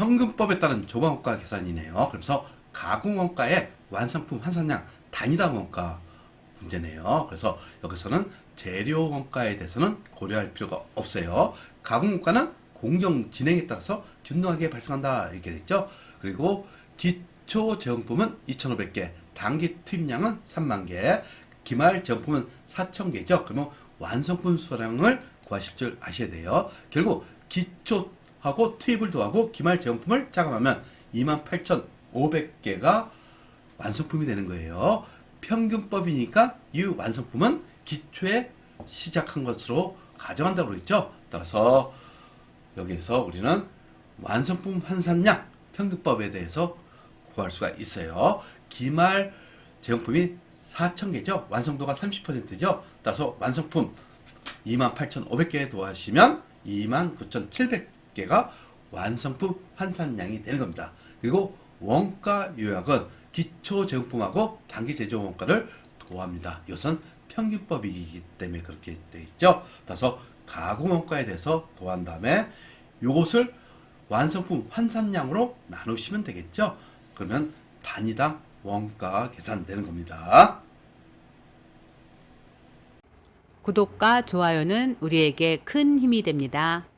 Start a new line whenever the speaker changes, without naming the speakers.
평균법에 따른 조망원가 계산이네요. 그래서 가공원가의 완성품 환산량 단위당 원가 문제네요. 그래서 여기서는 재료 원가에 대해서는 고려할 필요가 없어요. 가공 원가는 공정 진행에 따라서 균등하게 발생한다 이렇게 됐죠. 그리고 기초 제형품은 2,500개, 단기 투입량은 3만 개, 기말 제형품은 4,000개죠. 그러면 완성품 수량을 구하실 줄 아셔야 돼요. 결국 기초 하고 투입을 더하고 기말 제형품을 자감하면 28,500개가 완성품이 되는 거예요. 평균법이니까 이 완성품은 기초에 시작한 것으로 가정한다고 그랬죠. 따라서 여기에서 우리는 완성품 환산량 평균법에 대해서 구할 수가 있어요. 기말 제형품이 4,000개죠. 완성도가 30%죠. 따라서 완성품 28,500개 더하시면 29,700 개가 완성품 환산량이 되는 겁니다. 그리고 원가 요약은 기초 제품하고 단기 제조 원가를 도합니다. 이것은 평균법이기 때문에 그렇게 돼 있죠. 따라서 가공 원가에 대해서 도한 다음에 이것을 완성품 환산량으로 나누시면 되겠죠. 그러면 단위당 원가 계산되는 겁니다.
구독과 좋아요는 우리에게 큰 힘이 됩니다.